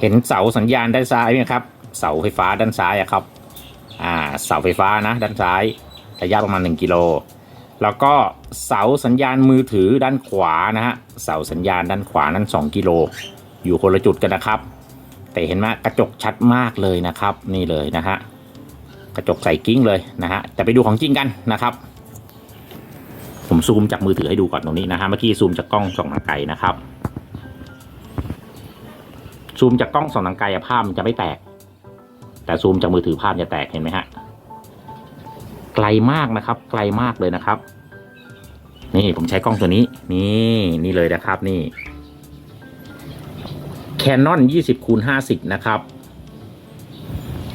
เห็นเสาสัญญาณด้านซ้ายไหมครับ เสาไฟฟ้าด้านซ้ายอะครับอ่าเสาไฟฟ้านะด้านซ้ายระยะประมาณ 1 กิโล แล้วก็เสาสัญญาณมือถือด้านขวานะฮะเสาสัญญาณด้านขวานั้น 2 กิโล อยู่คนละจุดกันนะครับ แต่เห็นไหมกระจกชัดมากเลยนะครับ นี่เลยนะฮะกระจกใส่กิ้งเลยนะฮะแต่ไปดูของจริงกันนะครับ ผมซูมจากมือถือให้ดูก่อนตรงนี้นะฮะเมื่อกี้ซูมจากกล้องส่องทางไกลนะครับ ซูมจากกล้องส่องทางไกลภาพมันจะไม่แตก แต่ซูมจากมือถือภาพจะแตกเห็นไหมฮะไกลมากนะครับ ไกลมากเลยนะครับ นี่ผมใช้กล้องตัวนี้ นี่นี่เลยนะครับนี่ Canon 20คูณ50 นะครับ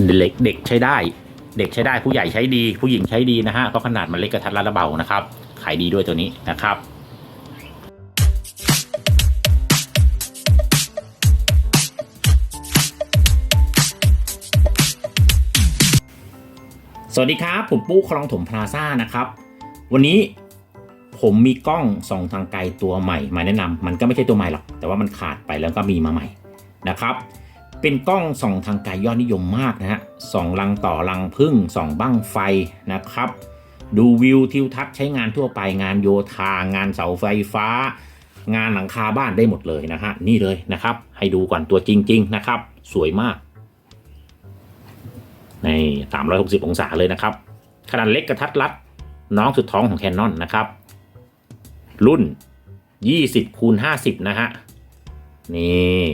เด็กเด็กใช้ได้ เด็กใช้ได้ผู้ใหญ่ใช้ดี ผู้หญิงใช้ดีนะฮะเพราะขนาดมันเล็กกระทัดรัดและเบานะครับขายดีด้วยตัวนี้นะครับ สวัสดีครับผมปุ๊คลองถมพลาซ่านะครับ วันนี้ผมมีกล้องส่องทางไกลตัวใหม่ มาแนะนำมันก็ไม่ใช่ตัวใหม่หรอก แต่ว่ามันขาดไปแล้วก็มีมาใหม่นะครับ เป็นกล้องส่องทางไกลยอดนิยมมากนะฮะส่องรังต่อรังพึ่งส่องบั้งไฟนะครับ ดูวิวทิวทัศน์ใช้งานทั่วไปงานโยธางานเสาไฟฟ้า งานหลังคาบ้านได้หมดเลยนะฮะนี่เลยนะครับ ให้ดูก่อนตัวจริง ๆ นะครับ สวยมาก ใน360 องศาเลยนะครับ ขนาดเล็กกระทัดรัด น้องสุดท้องของแคนนอนนะครับ รุ่น 20คูณ50 นะฮะ นี่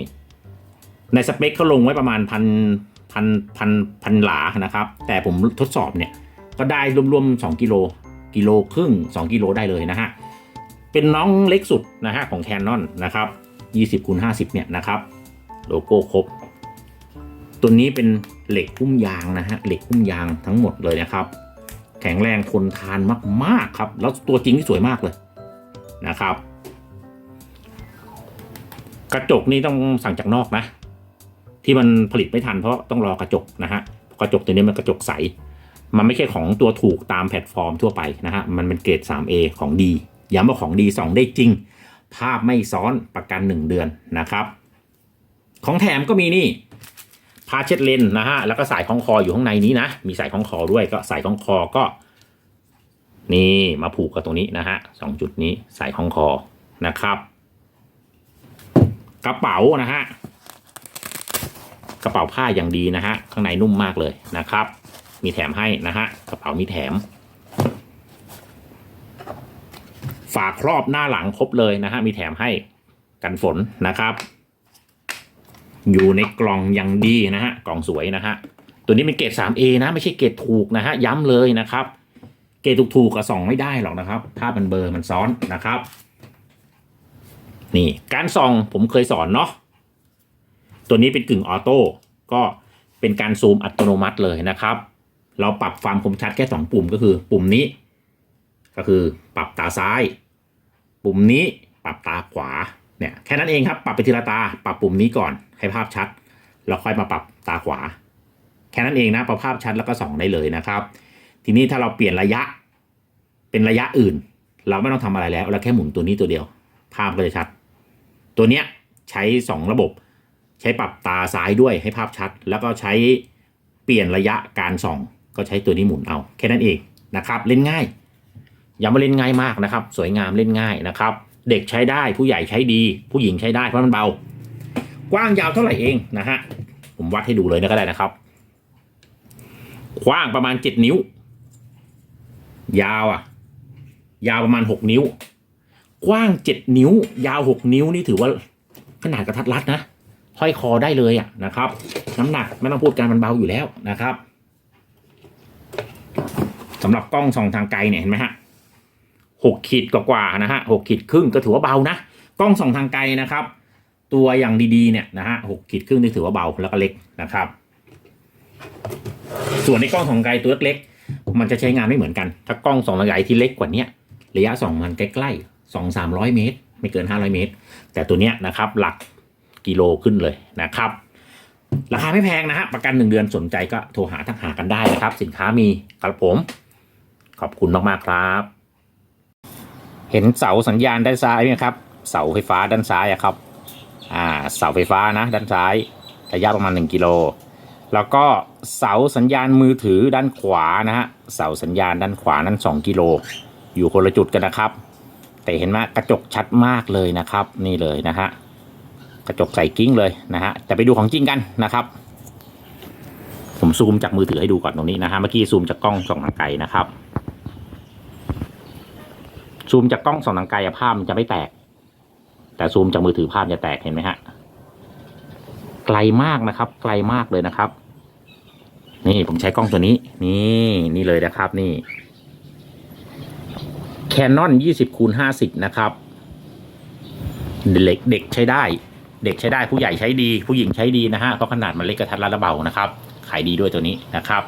ในสเปคเขาลงไว้ประมาณพันพันพันพันหลานะครับ แต่ผมทดสอบเนี่ย ก็ได้รวมๆ 2 กิโลกิโลครึ่ง 2 กิโลได้เลยนะฮะ เป็นน้องเล็กสุดนะฮะของแคนนอนนะครับ 20คูณ50 เนี่ยนะครับ โลโก้ครบ ตัวนี้เป็นเหล็กหุ้มยางนะฮะเหล็กหุ้มยางทั้งหมดเลยนะครับ แข็งแรงทนทานมากๆครับ แล้วตัวจริงที่สวยมากเลยนะครับ กระจกนี่ต้องสั่งจากนอกนะ ที่มันผลิตไม่ทันเพราะต้องรอกระจกนะฮะกระจกตัวนี้มันกระจกใส มันไม่ใช่ของตัวถูกตามแพลตฟอร์มทั่วไปนะฮะมันเป็นเกรด 3A ของดีย้ำว่าของดีส่งได้จริง ภาพไม่ซ้อนประกัน 1 เดือนนะครับ ของแถมก็มีนี่ ผ้าเช็ดเลนนะฮะแล้วก็สายคล้องคออยู่ข้างในนี้นะ มีสายคล้องคอด้วยก็สายคล้องคอก็ นี่มาผูกกับตรงนี้นะฮะสองจุดนี้สายคล้องคอนะครับ กระเป๋านะฮะกระเป๋าผ้าอย่างดีนะฮะข้างในนุ่มมากเลยนะครับ มีแถมให้นะฮะกระเป๋ามีแถมฝาครอบหน้าหลังครบเลยนะฮะมีแถมให้กันฝนนะครับ อยู่ในกล่องอย่างดีนะฮะกล่องสวยนะฮะตัวนี้เป็นเกรด 3A นะ ไม่ใช่เกรดถูกนะฮะย้ำเลยนะครับ เกรดถูกๆก็ส่องไม่ได้หรอกนะครับภาพมันเบอร์มันซ้อนนะครับ นี่การส่องผมเคยสอนเนาะตัวนี้เป็นกึ่งออโต้ก็เป็นการซูมอัตโนมัติเลยนะครับ เราปรับความคมชัดแค่สองปุ่มก็คือ ปุ่มนี้ ก็คือปรับตาซ้าย ปุ่มนี้ปรับตาขวาเนี่ยแค่นั้นเองครับ ปรับไปทีละตา ปรับปุ่มนี้ก่อน ให้ภาพชัด แล้วค่อยมาปรับตาขวา แค่นั้นเองนะพอภาพชัดแล้วก็ส่องได้เลยนะครับ ทีนี้ถ้าเราเปลี่ยนระยะเป็นระยะอื่น เราไม่ต้องทำอะไรแล้วเราแค่หมุนตัวนี้ตัวเดียว ภาพก็จะชัด ตัวเนี้ยใช้สองระบบ ใช้ปรับตาซ้ายด้วยให้ภาพชัด แล้วก็ใช้เปลี่ยนระยะการส่อง ก็ใช้ตัวนี้หมุนเอา แค่นั้นเองนะครับ เล่นง่าย อย่ามาเล่นง่ายมากนะครับ สวยงามเล่นง่ายนะครับ เด็กใช้ได้ผู้ใหญ่ใช้ดี ผู้หญิงใช้ได้เพราะมันเบา กว้างยาวเท่าไหร่เองนะฮะผมวัดให้ดูเลยนะก็ได้นะครับ กว้างประมาณเจ็ดนิ้ว ยาวอะ ยาวประมาณหกนิ้ว กว้างเจ็ดนิ้ว ยาวหกนิ้วนี่ถือว่าขนาดกระทัดรัดนะห้อยคอได้เลยอะนะครับ น้ำหนักไม่ต้องพูดกันมันเบาอยู่แล้วนะครับสำหรับกล้องส่องทางไกลเนี่ยเห็นไหมฮะหกขีดกว่าๆนะฮะหกขีดครึ่งก็ถือว่าเบานะ กล้องส่องทางไกลนะครับ ตัวอย่างดีๆเนี่ยนะฮะหกขีดครึ่งนี่ถือว่าเบาแล้วก็เล็กนะครับ ส่วนในกล้องสองไกลตัวเล็กๆมันจะใช้งานไม่เหมือนกัน ถ้ากล้องสองระยะที่เล็กกว่านี้ระยะส่องมันใกล้ๆสองสามร้อยเมตร ไม่เกินห้าร้อยเมตร แต่ตัวเนี้ยนะครับหลักกิโลขึ้นเลยนะครับ ราคาไม่แพงนะฮะประกันหนึ่งเดือนสนใจก็โทรหาทักหากันได้นะครับ สินค้ามีครับผม ขอบคุณมากๆครับ เห็นเสาสัญญาณด้านซ้ายไหมครับ เสาไฟฟ้าด้านซ้ายอะครับ อ่าเสาไฟฟ้านะด้านซ้ายระยะประมาณ 1 กิโล แล้วก็เสาสัญญาณมือถือด้านขวานะฮะเสาสัญญาณด้านขวานั้น 2 กิโล อยู่คนละจุดกันนะครับ แต่เห็นไหมกระจกชัดมากเลยนะครับ นี่เลยนะฮะกระจกใส่กิ้งเลยนะฮะแต่ไปดูของจริงกันนะครับ ผมซูมจากมือถือให้ดูก่อนตรงนี้นะฮะเมื่อกี้ซูมจากกล้องส่องทางไกลนะครับซูมจากกล้องส่องทางไกลภาพมันจะไม่แตก แต่ซูมจากมือถือภาพจะแตกเห็นไหมฮะ ไกลมากนะครับ ไกลมากเลยนะครับ นี่ผมใช้กล้องตัวนี้ นี่นี่เลยนะครับนี่ Canon 20คูณ50นะครับ เด็กเด็กใช้ได้ เด็กใช้ได้ผู้ใหญ่ใช้ดี ผู้หญิงใช้ดีนะฮะเพราะขนาดมันเล็กกระทัดรัดและเบานะครับ ขายดีด้วยตัวนี้นะครับ